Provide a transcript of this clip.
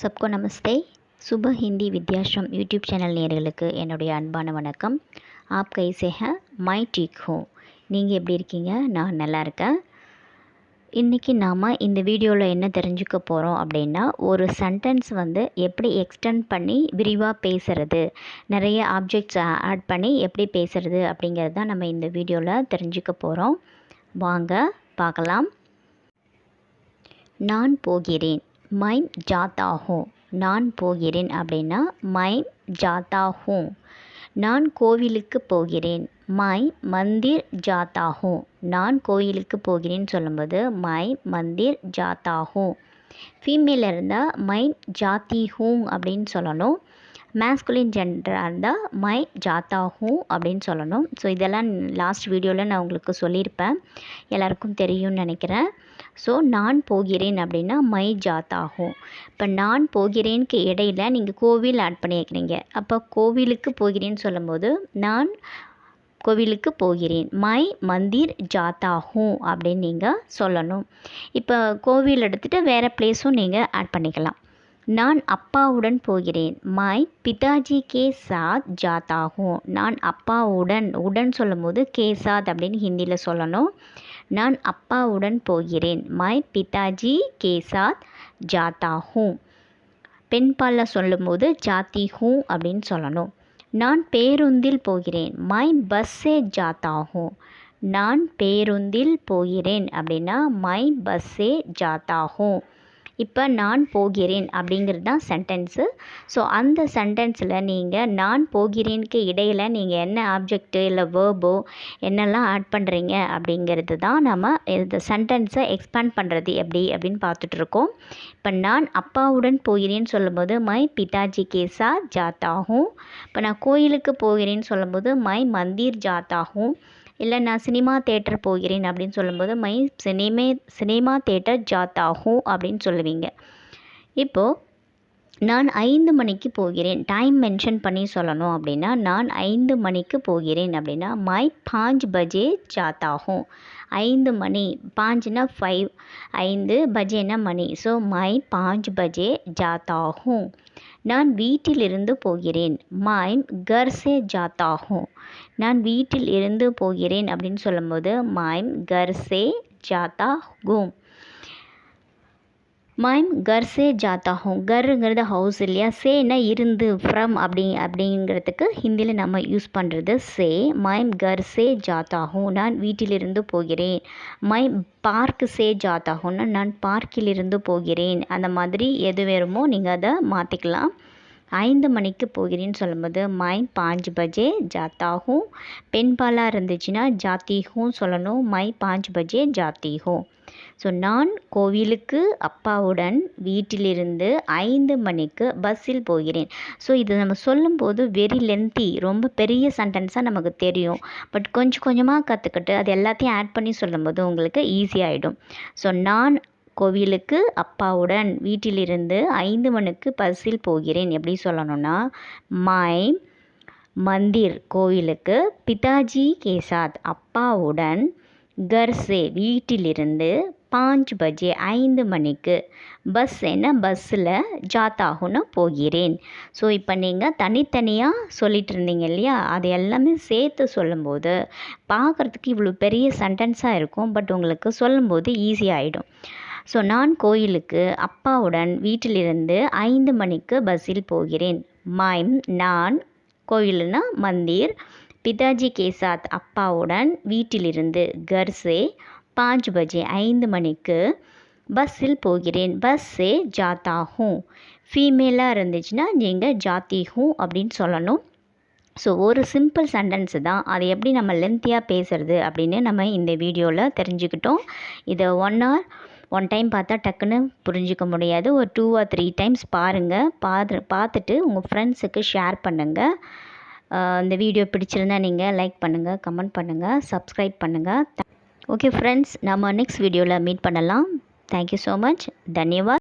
சப்கோ நமஸ்தே. சுப Hindi Vidyashram YouTube channel நேர்களுக்கு என்னுடைய அன்பான வணக்கம். ஆப் கை சேஹ மை டீக் ஹோ. நீங்கள் எப்படி இருக்கீங்க? நான் நல்லா இருக்கேன். இன்றைக்கி நாம் இந்த வீடியோவில் என்ன தெரிஞ்சுக்க போகிறோம் அப்படின்னா ஒரு சென்டென்ஸ் வந்து எப்படி எக்ஸ்டெண்ட் பண்ணி விரிவாக பேசுகிறது நிறைய ஆப்ஜெக்ட்ஸ் ஆட் பண்ணி எப்படி பேசுகிறது அப்படிங்கிறது தான் நம்ம இந்த வீடியோவில் தெரிஞ்சுக்க போகிறோம் வாங்க பார்க்கலாம். நான் போகிறேன். மைம் ஜாத்தா ஹோ நான் போகிறேன் அப்படின்னா மைம் ஜாத்தா ஹோ நான் கோவிலுக்கு போகிறேன். மை மந்திர் ஜாத்தாகும் நான் கோயிலுக்கு போகிறேன்னு சொல்லும்போது மை மந்திர் ஜாத்தாகும் ஃபீமேல் இருந்தால் மை ஜாத்தி ஹூங் அப்படின்னு சொல்லணும். மேஸ்குலின் ஜெண்டராக இருந்தால் மை ஜாத்தா ஹூ அப்படின்னு சொல்லணும். ஸோ இதெல்லாம் லாஸ்ட் வீடியோவில் நான் உங்களுக்கு சொல்லியிருப்பேன். எல்லாருக்கும் தெரியும்னு நினைக்கிறேன். ஸோ நான் போகிறேன் அப்படின்னா மை ஜாத் ஆகும். இப்போ நான் போகிறேனுக்கு இடையில நீங்கள் கோவில் ஆட் பண்ணியிருக்கிறீங்க அப்போ கோவிலுக்கு போகிறேன்னு சொல்லும்போது நான் கோவிலுக்கு போகிறேன். மை மந்திர் ஜாத்தாகும் அப்படின்னு நீங்கள் சொல்லணும். இப்போ கோவில் எடுத்துகிட்டு வேறு பிளேஸும் நீங்கள் ஆட் பண்ணிக்கலாம். நான் அப்பாவுடன் போகிறேன். மை பிதாஜி கே சாத் ஜாத்தாகும் நான் அப்பாவுடன் உடன் சொல்லும்போது கே சாத் அப்படின்னு ஹிந்தியில் சொல்லணும். நான் அப்பாவுடன் போகிறேன். மை பிதாஜி கே சாத் ஜாத்தா ஹூ பெண்பாலில் சொல்லும்போது ஜாத்தி ஹூ அப்படின்னு சொல்லணும். நான் பேருந்தில் போகிறேன். மை பஸ்ஸே ஜாத்தா ஹூ நான் பேருந்தில் போகிறேன் அப்படின்னா மை பஸ்ஸே ஜாத்தா ஹூ இப்போ நான் போகிறேன் அப்படிங்கிறது தான் சென்டென்ஸு ஸோ அந்த சென்டென்ஸில் நீங்கள் நான் போகிறேனுக்கு இடையில் நீங்கள் என்ன ஆப்ஜெக்ட்டு இல்லை வேர்போ என்னெல்லாம் ஆட் பண்ணுறீங்க அப்படிங்கிறது தான் நம்ம இந்த சென்டென்ஸை எக்ஸ்பேண்ட் பண்ணுறது எப்படி அப்படின்னு பார்த்துட்ருக்கோம் இப்போ நான் அப்பாவுடன் போகிறேன்னு சொல்லும்போது மை பிதாஜி கேசா ஜாத்தாகும் இப்போ நான் கோயிலுக்கு போகிறேன்னு சொல்லும்போது மை மந்திர் ஜாத்தாகும் இல்லை நான் சினிமா தேட்டர் போகிறேன் அப்படின்னு சொல்லும்போது மை சினிமே சினிமா தேட்டர் ஜாத்தாகும் அப்படின்னு சொல்லுவீங்க. இப்போது நான் ஐந்து மணிக்கு போகிறேன். டைம் மென்ஷன் பண்ணி சொல்லணும் அப்படின்னா நான் ஐந்து மணிக்கு போகிறேன் அப்படின்னா மை பாஞ்ச் பஜே ஜாத்தாகும் ஐந்து மணி பாஞ்சுனா ஃபைவ் ஐந்து பஜேனா மணி. ஸோ மை பாஞ்ச் பஜே ஜாத்தாகும் நான் வீட்டிலிருந்து போகிறேன். மைம் கர்சே ஜாத்தாகும் நான் வீட்டில் இருந்து போகிறேன் அப்படின்னு சொல்லும்போது மைம் கர்சே ஜாத்தா ஹூம் மைம் கர் சே ஜாத்தா கருங்கிறது ஹவுஸ் இல்லையா? சேனா இருந்து ஃப்ரம் அப்படி அப்படிங்கிறதுக்கு ஹிந்தியில் நம்ம யூஸ் பண்ணுறது சே மைம் கர் சே ஜாத்தா நான் வீட்டிலிருந்து போகிறேன். மை பார்க் சே ஜாத்தா நான் பார்க்கிலிருந்து போகிறேன். அந்த மாதிரி எது வேணுமோ நீங்கள் அதை மாற்றிக்கலாம் ஐந்து மணிக்கு போகிறேன்னு சொல்லும்போது மை பாஞ்சு பஜே ஜாத்தாகும் பெண்பாலாக இருந்துச்சுன்னா ஜாத்திகும் சொல்லணும். மை பாஞ்சு பஜே ஜாத்திகும் ஸோ நான் கோவிலுக்கு அப்பாவுடன் வீட்டிலிருந்து ஐந்து மணிக்கு பஸ்ஸில் போகிறேன். ஸோ இது நம்ம சொல்லும்போது வெரி லென்த்தி ரொம்ப பெரிய சென்டென்ஸாக நமக்கு தெரியும். பட் கொஞ்சம் கொஞ்சமாக கற்றுக்கிட்டு அது எல்லாத்தையும் ஆட் பண்ணி சொல்லும்போது உங்களுக்கு ஈஸியாகிடும் ஸோ நான் கோவிலுக்கு அப்பாவுடன் வீட்டிலிருந்து ஐந்து மணிக்கு பஸ்ஸில் போகிறேன். எப்படி சொல்லணும்னா மை மந்திர் கோவிலுக்கு பிதாஜி கேசாத் அப்பாவுடன் கர்சே வீட்டிலிருந்து பாஞ்ச் பஜே ஐந்து மணிக்கு பஸ் என்ன? பஸ்ஸில் ஜாத்தாகுன்னு போகிறேன். ஸோ இப்போ நீங்கள் தனித்தனியாக சொல்லிட்டு இருந்தீங்க இல்லையா? அது எல்லாமே சேர்த்து சொல்லும்போது பார்க்குறதுக்கு இவ்வளோ பெரிய சென்டென்ஸாக இருக்கும். பட் உங்களுக்கு சொல்லும்போது ஈஸியாகிடும் ஸோ நான் கோயிலுக்கு அப்பாவுடன் வீட்டிலிருந்து ஐந்து மணிக்கு பஸ்ஸில் போகிறேன். மைம் நான் கோயிலுனா மந்திர் பிதாஜி கேசாத் அப்பாவுடன் வீட்டிலிருந்து கர்சே பாஞ்ச் பஜே ஐந்து மணிக்கு பஸ்ஸில் போகிறேன். பஸ்ஸே ஜாத்தா ஹூ ஃபீமேலாக இருந்துச்சுன்னா நீங்கள் ஜாத்தி ஹூ அப்படின்னு சொல்லணும். ஸோ ஒரு சிம்பிள் சென்டென்ஸு தான். அதை எப்படி நம்ம லென்த்தியாக பேசுகிறது அப்படின்னு நம்ம இந்த வீடியோவில் தெரிஞ்சுக்கிட்டோம். இதை ஒன் ஆர் ஒன் டைம் பார்த்தா டக்குன்னு புரிஞ்சிக்க முடியாது. ஒரு டூ ஆர் த்ரீ டைம்ஸ் பாருங்கள் பார்த்து பார்த்துட்டு உங்கள் ஃப்ரெண்ட்ஸுக்கு ஷேர் பண்ணுங்கள் இந்த வீடியோ பிடிச்சிருந்தா நீங்கள் லைக் பண்ணுங்கள் கமெண்ட் பண்ணுங்கள் சப்ஸ்கிரைப் பண்ணுங்கள் ஓகே ஃப்ரெண்ட்ஸ் நம்ம நெக்ஸ்ட் வீடியோவில் மீட் பண்ணலாம். Thank you so much தன்யவாத்.